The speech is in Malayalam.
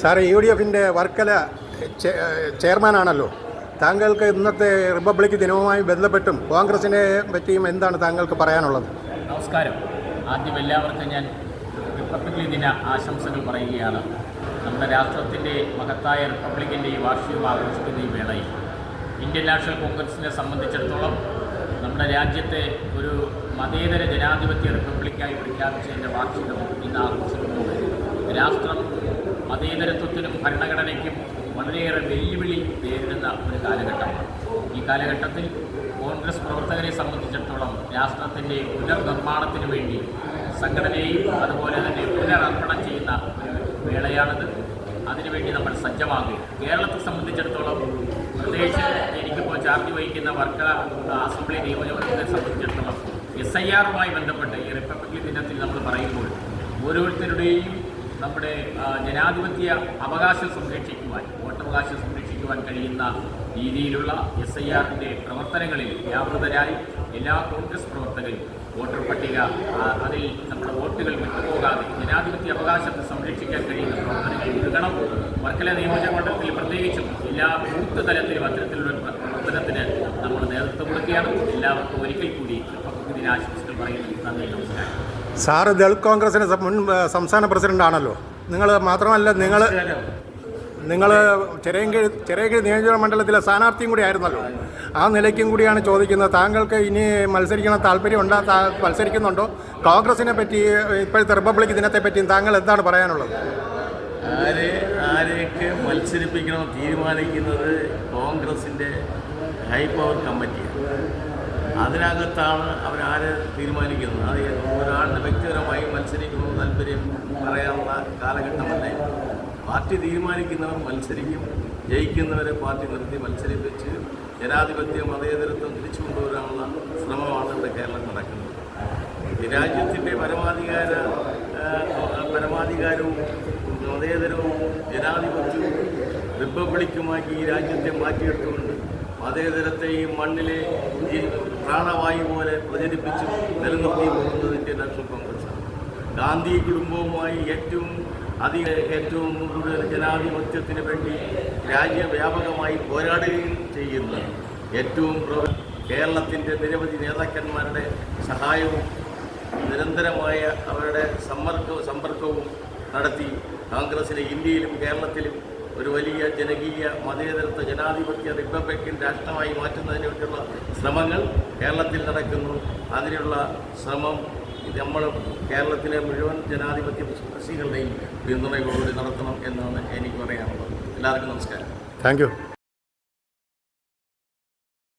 സാറേ യു ഡി എഫിന്റെ വർക്കല ചെയർമാനാണല്ലോ. താങ്കൾക്ക് ഇന്നത്തെ റിപ്പബ്ലിക് ദിനവുമായി ബന്ധപ്പെട്ടും കോൺഗ്രസിനെ പറ്റിയും എന്താണ് താങ്കൾക്ക് പറയാനുള്ളത്? നമസ്കാരം. ആദ്യം എല്ലാവർക്കും ഞാൻ റിപ്പബ്ലിക് ദിന ആശംസകൾ പറയുകയാണ്. നമ്മുടെ രാഷ്ട്രത്തിന്റെ മഹത്തായ റിപ്പബ്ലിക്കിന്റെ ഈ വാർഷികം ആഘോഷിക്കുന്ന ഈ വേളയിൽ ഇന്ത്യൻ നാഷണൽ കോൺഗ്രസിനെ സംബന്ധിച്ചിടത്തോളം നമ്മുടെ രാജ്യത്തെ ഒരു മതേതര ജനാധിപത്യ റിപ്പബ്ലിക്കായി പ്രഖ്യാപിച്ചതിന്റെ വാർഷികം ഇന്ന് ആഘോഷിക്കുമ്പോൾ രാഷ്ട്രം മതേതരത്വത്തിനും ഭരണഘടനയ്ക്കും വളരെയേറെ വെല്ലുവിളി നേരിടുന്ന ഒരു കാലഘട്ടമാണ്. ഈ കാലഘട്ടത്തിൽ കോൺഗ്രസ് പ്രവർത്തകരെ സംബന്ധിച്ചിടത്തോളം രാഷ്ട്രത്തിന്റെ പുനർനിർമ്മാണത്തിന് വേണ്ടി സംഘടനയെയും അതുപോലെ തന്നെ പുനരർപ്പണം ചെയ്യുന്ന ഒരു വേളയാണിത്. അതിനുവേണ്ടി നമ്മൾ സജ്ജമാകും കേരളത്തെ സംബന്ധിച്ചിടത്തോളം പ്രത്യേകിച്ച് എനിക്കിപ്പോൾ ചാർജ് വഹിക്കുന്ന വർക്ക അസംബ്ലി നിയമനത്തെ സംബന്ധിച്ചിടത്തോളം എസ് ഐ ആറുമായി ബന്ധപ്പെട്ട് ഈ റിപ്പബ്ലിക് ദിനത്തിൽ നമ്മൾ പറയുമ്പോൾ ഓരോരുത്തരുടെയും നമ്മുടെ ജനാധിപത്യ അവകാശം സംരക്ഷിക്കുവാൻ വോട്ടവകാശം സംരക്ഷിക്കുവാൻ കഴിയുന്ന രീതിയിലുള്ള എസ് ഐ ആറിന്റെ പ്രവർത്തനങ്ങളിൽ വ്യാപൃതരായി എല്ലാ കോൺഗ്രസ് പ്രവർത്തകരും വോട്ടർ പട്ടിക അതിൽ നമ്മുടെ വോട്ടുകൾ വിട്ടുപോകാതെ ജനാധിപത്യ അവകാശത്തെ സംരക്ഷിക്കാൻ കഴിയുന്ന പ്രവർത്തനങ്ങൾ മുഴുകണം വർക്കല നിയോജക മണ്ഡലത്തിൽ പ്രത്യേകിച്ചും എല്ലാ ബൂത്ത് തലത്തിലും അത്തരത്തിലുള്ള പ്രവർത്തനത്തിന് നമ്മൾ നേതൃത്വം കൊടുക്കുകയാണ്. എല്ലാവർക്കും ഒരിക്കൽ കൂടി ദിനാശംസകൾ പറയുന്നു. നന്ദി നമസ്കാരം. സാറ് ദളിത് കോൺഗ്രസിന് മുൻ സംസ്ഥാന പ്രസിഡന്റ് ആണല്ലോ. നിങ്ങൾ മാത്രമല്ല നിങ്ങൾ നിങ്ങൾ ചെറിയങ്കിഴി ചെറിയങ്കിഴി നിയോജക മണ്ഡലത്തിലെ സ്ഥാനാർത്ഥിയും കൂടി ആയിരുന്നല്ലോ. ആ നിലയ്ക്കും കൂടിയാണ് ചോദിക്കുന്നത്. താങ്കൾക്ക് ഇനി മത്സരിക്കണം താല്പര്യം ഉണ്ടോ മത്സരിക്കുന്നുണ്ടോ? കോൺഗ്രസിനെ പറ്റി ഇപ്പോഴത്തെ റിപ്പബ്ലിക് ദിനത്തെ പറ്റിയും താങ്കൾ എന്താണ് പറയാനുള്ളത്? ആരെയൊക്കെ മത്സരിപ്പിക്കണം തീരുമാനിക്കുന്നത് കോൺഗ്രസിന്റെ ഹൈ പവർ കമ്മിറ്റിയാണ്. അതിനകത്താണ് അവരാരെ തീരുമാനിക്കുന്നത്. അത് ഒരാളുടെ വ്യക്തിപരമായി മത്സരിക്കണമെന്ന് താല്പര്യം പറയാനുള്ള കാലഘട്ടമല്ലേ? പാർട്ടി തീരുമാനിക്കുന്നവർ മത്സരിക്കും. ജയിക്കുന്നവരെ പാർട്ടി നിർത്തി മത്സരിപ്പിച്ച് ജനാധിപത്യ മതേതരത്വം തിരിച്ചു കൊണ്ടുവരാനുള്ള ശ്രമമാണ് ഇവിടെ കേരളം നടക്കുന്നത്. രാജ്യത്തിന്റെ പരമാധികാര പരമാധികാരവും മതേതരവും ജനാധിപത്യവും റിപ്പബ്ലിക്കുമാക്കി ഈ രാജ്യത്തെ മാറ്റിയെടുത്തുകൊണ്ട് മതേതരത്തെ ഈ മണ്ണിലെ ഈ പ്രാണവായു പോലെ പ്രചരിപ്പിച്ച് നിലനിർത്തി പോകുന്നത് ഇന്ത്യൻ നാഷണൽ കോൺഗ്രസ്സാണ് ഗാന്ധി കുടുംബവുമായി ഏറ്റവും അധിക ഏറ്റവും കൂടുതൽ ജനാധിപത്യത്തിന് വേണ്ടി രാജ്യവ്യാപകമായി പോരാടുകയും ചെയ്യുന്ന ഏറ്റവും കേരളത്തിന്റെ നിരവധി നേതാക്കന്മാരുടെ സഹായവും നിരന്തരമായ അവരുടെ സമ്പർക്ക സമ്പർക്കവും നടത്തി കോൺഗ്രസിനെ ഇന്ത്യയിലും കേരളത്തിലും ഒരു വലിയ ജനകീയ മതേതരത്വ ജനാധിപത്യ റിപ്പബ്ലിക്കൻ രാഷ്ട്രമായി മാറ്റുന്നതിന് വേണ്ടിയുള്ള ശ്രമങ്ങൾ കേരളത്തിൽ നടക്കുന്നു. അതിനുള്ള ശ്രമം നമ്മൾ കേരളത്തിലെ മുഴുവൻ ജനാധിപത്യ വിശ്വാസികളുടെയും പിന്തുണയോടുകൂടി നടത്തണം എന്നാണ് എനിക്ക് പറയാനുള്ളത്. എല്ലാവർക്കും നമസ്കാരം. താങ്ക്